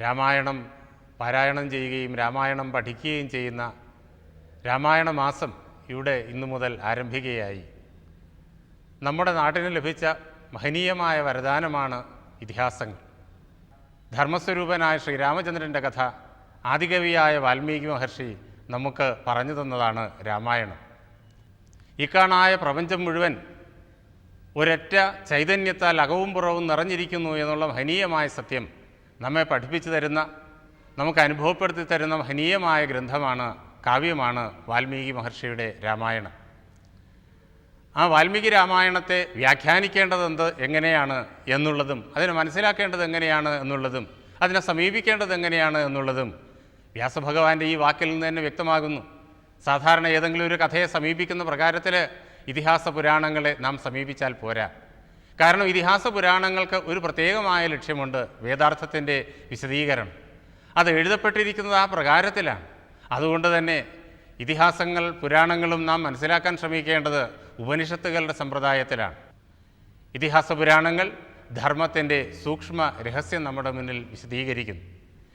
രാമായണം പാരായണം ചെയ്യുകയും രാമായണം പഠിക്കുകയും ചെയ്യുന്ന രാമായണ മാസം ഇവിടെ ഇന്നു മുതൽ ആരംഭിക്കുകയായി. നമ്മുടെ നാട്ടിന് ലഭിച്ച മഹനീയമായ വരദാനമാണ് ഇതിഹാസങ്ങൾ. ധർമ്മസ്വരൂപനായ ശ്രീരാമചന്ദ്രന്റെ കഥ ആദികവിയായ വാൽമീകി മഹർഷി നമുക്ക് പറഞ്ഞു തന്നതാണ് രാമായണം. ഇക്കാണായ പ്രപഞ്ചം മുഴുവൻ ഒരൊറ്റ ചൈതന്യത്താൽ അകവും പുറവും നിറഞ്ഞിരിക്കുന്നു എന്നുള്ള മഹനീയമായ സത്യം നമ്മെ പഠിപ്പിച്ചു തരുന്ന നമുക്ക് അനുഭവപ്പെടുത്തി തരുന്ന മഹനീയമായ ഗ്രന്ഥമാണ് കാവ്യമാണ് വാൽമീകി മഹർഷിയുടെ രാമായണം. ആ വാൽമീകി രാമായണത്തെ വ്യാഖ്യാനിക്കേണ്ടതെന്ത് എങ്ങനെയാണ് എന്നുള്ളതും അതിനെ മനസ്സിലാക്കേണ്ടത് എങ്ങനെയാണ് എന്നുള്ളതും അതിനെ സമീപിക്കേണ്ടത് എങ്ങനെയാണ് എന്നുള്ളതും വ്യാസഭഗവാന്റെ ഈ വാക്കിൽ നിന്ന് തന്നെ വ്യക്തമാകുന്നു. സാധാരണ ഏതെങ്കിലും ഒരു കഥയെ സമീപിക്കുന്ന പ്രകാരത്തിൽ ഇതിഹാസ പുരാണങ്ങളെ നാം സമീപിച്ചാൽ പോരാ. കാരണം ഇതിഹാസ പുരാണങ്ങൾക്ക് ഒരു പ്രത്യേകമായ ലക്ഷ്യമുണ്ട് വേദാർത്ഥത്തിന്റെ വിശദീകരണം. അത് എഴുതപ്പെട്ടിരിക്കുന്നത് ആ പ്രകാരത്തിലാണ്. അതുകൊണ്ട് തന്നെ ഇതിഹാസങ്ങൾ പുരാണങ്ങളും നാം മനസ്സിലാക്കാൻ ശ്രമിക്കേണ്ടത് ഉപനിഷത്തുകളുടെ സമ്പ്രദായത്തിലാണ്. ഇതിഹാസ പുരാണങ്ങൾ ധർമ്മത്തിന്റെ സൂക്ഷ്മ രഹസ്യം നമ്മുടെ മുന്നിൽ വിശദീകരിക്കുന്നു.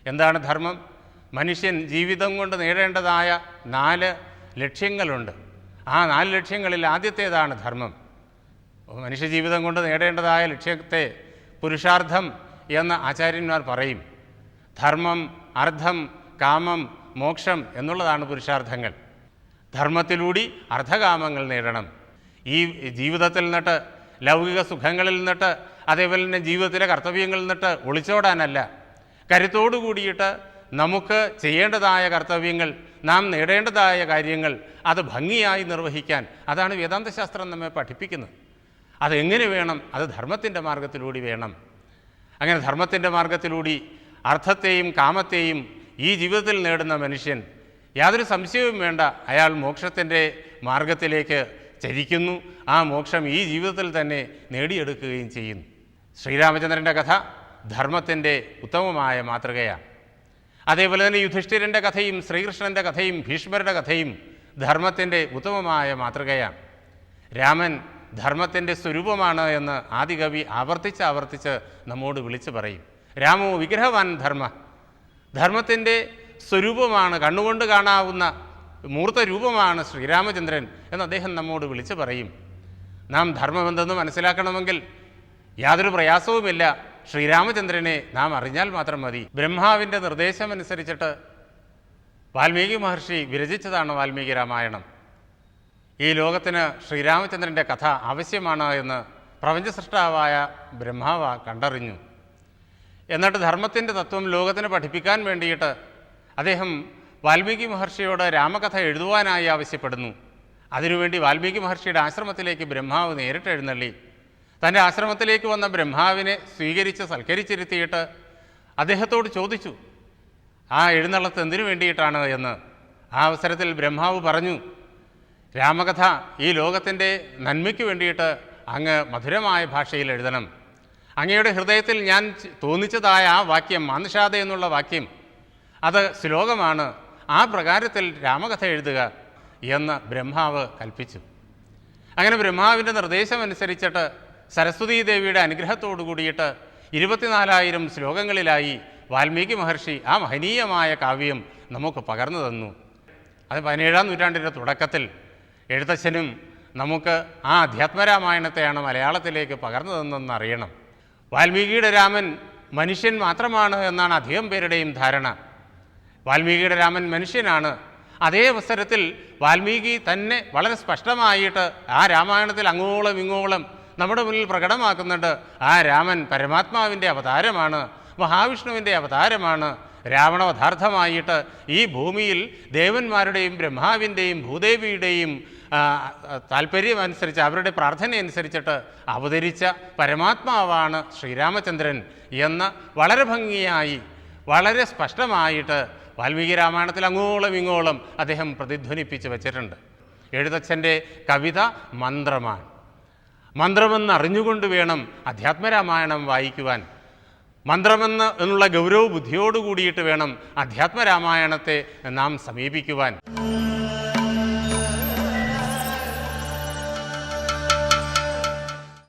എന്താണ് ധർമ്മം? മനുഷ്യൻ ജീവിതം കൊണ്ട് നേടേണ്ടതായ നാല് ലക്ഷ്യങ്ങളുണ്ട്. ആ നാല് ലക്ഷ്യങ്ങളിൽ ആദ്യത്തേതാണ് ധർമ്മം. മനുഷ്യജീവിതം കൊണ്ട് നേടേണ്ടതായ ലക്ഷ്യത്തെ പുരുഷാർത്ഥം എന്ന് ആചാര്യന്മാർ പറയും. ധർമ്മം അർത്ഥം കാമം മോക്ഷം എന്നുള്ളതാണ് പുരുഷാർത്ഥങ്ങൾ. ധർമ്മത്തിലൂടി അർത്ഥകാമങ്ങൾ നേടണം. ഈ ജീവിതത്തിൽ നിന്നിട്ട് ലൗകിക സുഖങ്ങളിൽ നിന്നിട്ട് അതേപോലെ തന്നെ ജീവിതത്തിലെ കർത്തവ്യങ്ങളിൽ നിന്നിട്ട് ഒളിച്ചോടാനല്ല. കരുത്തോടു കൂടിയിട്ട് നമുക്ക് ചെയ്യേണ്ടതായ കർത്തവ്യങ്ങൾ നാം നേടേണ്ടതായ കാര്യങ്ങൾ അത് ഭംഗിയായി നിർവഹിക്കാൻ അതാണ് വേദാന്തശാസ്ത്രം നമ്മെ പഠിപ്പിക്കുന്നത്. അതെങ്ങനെ വേണം? അത് ധർമ്മത്തിന്റെ മാർഗത്തിലൂടി വേണം. അങ്ങനെ ധർമ്മത്തിന്റെ മാർഗത്തിലൂടി അർത്ഥത്തെയും കാമത്തെയും ഈ ജീവിതത്തിൽ നേടുന്ന മനുഷ്യൻ യാതൊരു സംശയവും വേണ്ട. അയാൾ മോക്ഷത്തിന്റെ മാർഗത്തിലേക്ക് ചരിക്കുന്നു. ആ മോക്ഷം ഈ ജീവിതത്തിൽ തന്നെ നേടിയെടുക്കുകയും ചെയ്യുന്നു ശ്രീരാമചന്ദ്രന്റെ കഥ ധർമ്മത്തിന്റെ ഉത്തമമായ മാതൃകയാണ് അതേപോലെ തന്നെ യുധിഷ്ഠിരന്റെ കഥയും ശ്രീകൃഷ്ണന്റെ കഥയും ഭീഷ്മരുടെ കഥയും ധർമ്മത്തിന്റെ ഉത്തമമായ മാതൃകയാണ് രാമൻ ധർമ്മത്തിന്റെ സ്വരൂപമാണ് എന്ന് ആദികവി ആവർത്തിച്ച് ആവർത്തിച്ച് നമ്മോട് വിളിച്ചു പറയും. രാമോ വിഗ്രഹവാൻ ധർമ്മ. ധർമ്മത്തിന്റെ സ്വരൂപമാണ് കണ്ണുകൊണ്ട് കാണാവുന്ന മൂർത്ത രൂപമാണ് ശ്രീരാമചന്ദ്രൻ എന്ന് അദ്ദേഹം നമ്മോട് വിളിച്ചു പറയും. നാം ധർമ്മമെന്തെന്ന് മനസ്സിലാക്കണമെങ്കിൽ യാതൊരു പ്രയാസവുമില്ല. ശ്രീരാമചന്ദ്രനെ നാം അറിഞ്ഞാൽ മാത്രം മതി. ബ്രഹ്മാവിന്റെ നിർദ്ദേശമനുസരിച്ചിട്ട് വാൽമീകി മഹർഷി വിരചിച്ചതാണ് വാൽമീകി രാമായണം. ഈ ലോകത്തിന് ശ്രീരാമചന്ദ്രന്റെ കഥ ആവശ്യമാണ് എന്ന് പ്രപഞ്ച സൃഷ്ടാവായ ബ്രഹ്മാവ കണ്ടറിഞ്ഞു. എന്നിട്ട് ധർമ്മത്തിന്റെ തത്വം ലോകത്തിന് പഠിപ്പിക്കാൻ വേണ്ടിയിട്ട് അദ്ദേഹം വാൽമീകി മഹർഷിയോട് രാമകഥ എഴുതുവാനായി ആവശ്യപ്പെടുന്നു. അതിനുവേണ്ടി വാൽമീകി മഹർഷിയുടെ ആശ്രമത്തിലേക്ക് ബ്രഹ്മാവ് നേരിട്ട് എഴുന്നള്ളി. തന്റെ ആശ്രമത്തിലേക്ക് വന്ന ബ്രഹ്മാവിനെ സ്വീകരിച്ച് സൽക്കരിച്ചിരുത്തിയിട്ട് അദ്ദേഹത്തോട് ചോദിച്ചു ആ എഴുന്നള്ളത്ത് എന്തിനു വേണ്ടിയിട്ടാണ്? എന്ന്. ആ അവസരത്തിൽ ബ്രഹ്മാവ് പറഞ്ഞു രാമകഥ ഈ ലോകത്തിന്റെ നന്മയ്ക്ക് വേണ്ടിയിട്ട് അങ്ങ് മധുരമായ ഭാഷയിൽ എഴുതണം. അങ്ങയുടെ ഹൃദയത്തിൽ ഞാൻ തോന്നിച്ചതായ ആ വാക്യം മാനുഷാദ എന്നുള്ള വാക്യം അത് ശ്ലോകമാണ് ആ പ്രകാരത്തിൽ രാമകഥ എഴുതുക എന്ന് ബ്രഹ്മാവ് കൽപ്പിച്ചു. അങ്ങനെ ബ്രഹ്മാവിന്റെ നിർദ്ദേശമനുസരിച്ചിട്ട് സരസ്വതീ ദേവിയുടെ അനുഗ്രഹത്തോടു കൂടിയിട്ട് ഇരുപത്തിനാലായിരം ശ്ലോകങ്ങളിലായി വാൽമീകി മഹർഷി ആ മഹനീയമായ കാവ്യം നമുക്ക് പകർന്നു തന്നു. അത് പതിനേഴാം നൂറ്റാണ്ടിന്റെ തുടക്കത്തിൽ എഴുത്തച്ഛനും നമുക്ക് ആ അധ്യാത്മരാമായണത്തെയാണ് മലയാളത്തിലേക്ക് പകർന്നു തന്നതെന്ന് അറിയണം വാൽമീകിയുടെ രാമൻ മനുഷ്യൻ മാത്രമാണ് എന്നാണ് അധികം പേരുടെയും ധാരണ. വാൽമീകിയുടെ രാമൻ മനുഷ്യനാണ്. അതേ അവസരത്തിൽ വാൽമീകി തന്നെ വളരെ സ്പഷ്ടമായിട്ട് ആ രാമായണത്തിൽ അങ്ങോളം ഇങ്ങോളം നമ്മുടെ മുന്നിൽ പ്രകടമാക്കുന്നുണ്ട്. ആ രാമൻ പരമാത്മാവിന്റെ അവതാരമാണ് മഹാവിഷ്ണുവിന്റെ അവതാരമാണ് രാവണവധാർത്ഥമായിട്ട് ഈ ഭൂമിയിൽ ദേവന്മാരുടെയും ബ്രഹ്മാവിന്റെയും ഭൂദേവിയുടെയും താല്പര്യമനുസരിച്ച് അവരുടെ പ്രാർത്ഥന അനുസരിച്ചിട്ട് അവതരിച്ച പരമാത്മാവാണ് ശ്രീരാമചന്ദ്രൻ എന്ന് വളരെ ഭംഗിയായി വളരെ സ്പഷ്ടമായിട്ട് വാൽമീകി രാമായണത്തിൽ അങ്ങോളം ഇങ്ങോളം അദ്ദേഹം പ്രതിധ്വനിപ്പിച്ച് വച്ചിട്ടുണ്ട്. എഴുതച്ഛന്റെ കവിത മന്ത്രമാണ് മന്ത്രമെന്ന് അറിഞ്ഞുകൊണ്ട് വേണം അധ്യാത്മരാമായണം വായിക്കുവാൻ. മന്ത്രമെന്ന് എന്നുള്ള ഗൗരവ ബുദ്ധിയോടുകൂടിയിട്ട് വേണം അധ്യാത്മരാമായണത്തെ നാം സമീപിക്കുവാൻ.